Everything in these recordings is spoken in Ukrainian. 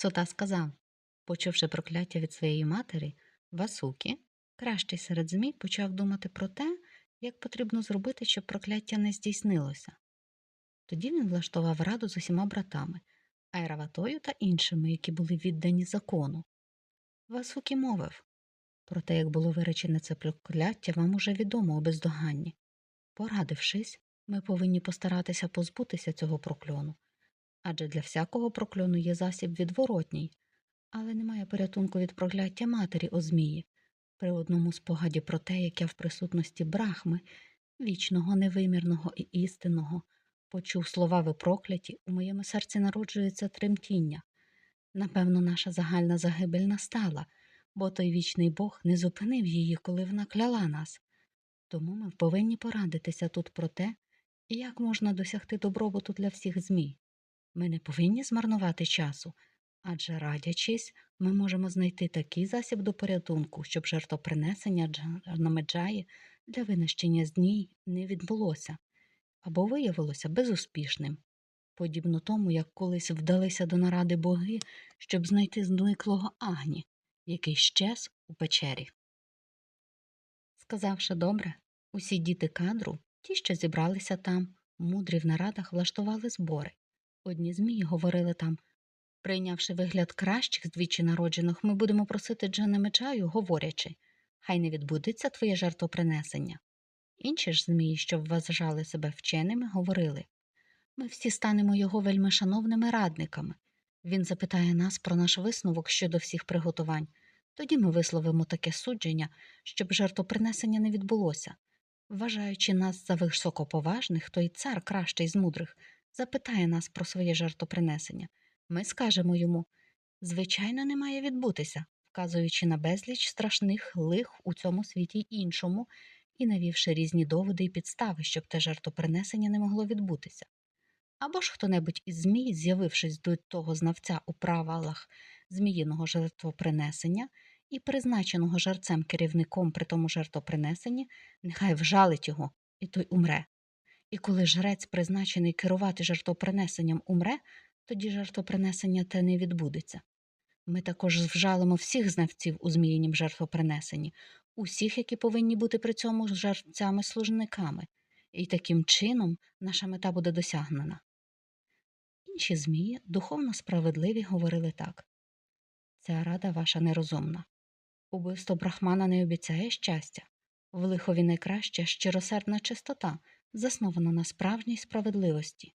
Сота сказав, почувши прокляття від своєї матері, Васукі, кращий серед змій, почав думати про те, як потрібно зробити, щоб прокляття не здійснилося. Тоді він влаштував раду з усіма братами, Айраватою та іншими, які були віддані закону. Васукі мовив про те, як було виречене це прокляття, вам уже відомо у бездоганні. Порадившись, ми повинні постаратися позбутися цього прокльону, адже для всякого прокльону є засіб відворотній, але немає порятунку від прокляття матері о змії. При одному спогаді про те, як я в присутності брахми, вічного, невимірного і істинного, почув слова ви прокляті, у моєму серці народжується тремтіння. Напевно, наша загальна загибель настала, бо той вічний Бог не зупинив її, коли вона кляла нас. Тому ми повинні порадитися тут про те, як можна досягти добробуту для всіх змій. Ми не повинні змарнувати часу, адже, радячись, ми можемо знайти такий засіб до порятунку, щоб жертвопринесення Джанамеджаї для винищення змій не відбулося або виявилося безуспішним, подібно тому, як колись вдалися до наради боги, щоб знайти зниклого агні, який щез у печері. Сказавши добре, усі діти кадру, ті, що зібралися там, мудрі в нарадах влаштували збори. Одні змії говорили там прийнявши вигляд кращих з двічі народжених, ми будемо просити Джана Мечаю, говорячи хай не відбудеться твоє жертвопринесення. Інші ж змії, що вважали себе вченими, говорили ми всі станемо його вельми шановними радниками. Він запитає нас про наш висновок щодо всіх приготувань. Тоді ми висловимо таке судження, щоб жертвопринесення не відбулося. Вважаючи нас за високоповажних, то й цар кращий з мудрих запитає нас про своє жертвопринесення. Ми скажемо йому звичайно, не має відбутися, вказуючи на безліч страшних лих у цьому світі й іншому, і навівши різні доводи і підстави, щоб те жертвопринесення не могло відбутися. Або ж хто-небудь із змій, з'явившись до того знавця у правилах зміїного жертвопринесення і призначеного жерцем керівником при тому жертвопринесенні, нехай вжалить його, і той умре. І коли жрець, призначений керувати жертвопринесенням, умре, тоді жертвопринесення те не відбудеться. Ми також вжалимо всіх знавців у зміїнім жертвопринесенні, усіх, які повинні бути при цьому жерцями-служниками, і таким чином наша мета буде досягнена. Інші змії, духовно справедливі, говорили так ця рада ваша нерозумна. Убивство брахмана не обіцяє щастя, в лихові найкраща щиросердна чистота, заснована на справжній справедливості,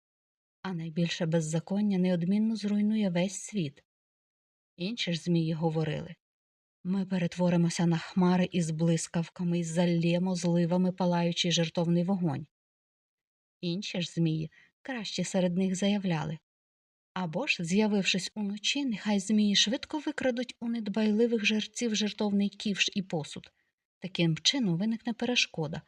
а найбільше беззаконня неодмінно зруйнує весь світ. Інші ж змії говорили ми перетворимося на хмари із блискавками і заллємо зливами палаючий жертовний вогонь. Інші ж змії краще серед них заявляли або ж, з'явившись уночі, нехай змії швидко викрадуть у недбайливих жерців жертовний ківш і посуд. Таким чином виникне перешкода,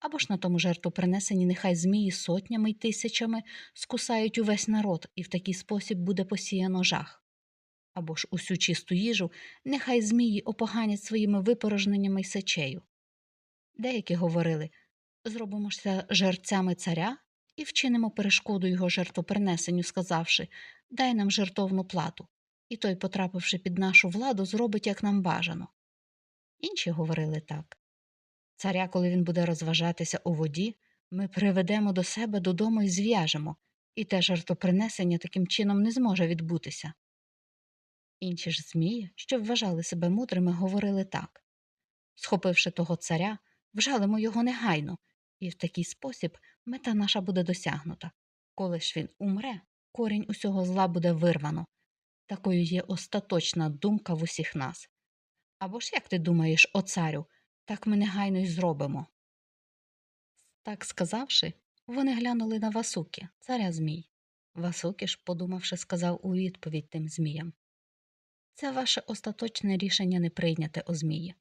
або ж на тому жертвопринесенні нехай змії сотнями й тисячами скусають увесь народ, і в такий спосіб буде посіяно жах. Або ж усю чисту їжу нехай змії опоганять своїми випорожненнями й сечею. Деякі говорили зробимося жерцями царя і вчинимо перешкоду його жертвопринесенню, сказавши дай нам жертовну плату, і той, потрапивши під нашу владу, зробить, як нам бажано. Інші говорили так царя, коли він буде розважатися у воді, ми приведемо до себе додому і зв'яжемо, і те жертвопринесення таким чином не зможе відбутися. Інші ж змії, що вважали себе мудрими, говорили так схопивши того царя, вжалимо його негайно, і в такий спосіб мета наша буде досягнута. Коли ж він умре, корінь усього зла буде вирвано. Такою є остаточна думка в усіх нас. Або ж як ти думаєш, о царю, так ми негайно й зробимо. Так сказавши, вони глянули на Васуки, царя Змій. Васуки ж, подумавши, сказав у відповідь тим зміям Це ваше остаточне рішення не прийняте, о Змії.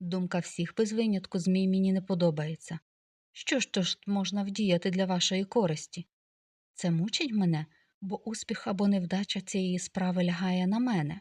Думка всіх без винятку змій мені не подобається. Що ж то ж можна вдіяти для вашої користі? Це мучить мене, бо успіх або невдача цієї справи лягає на мене.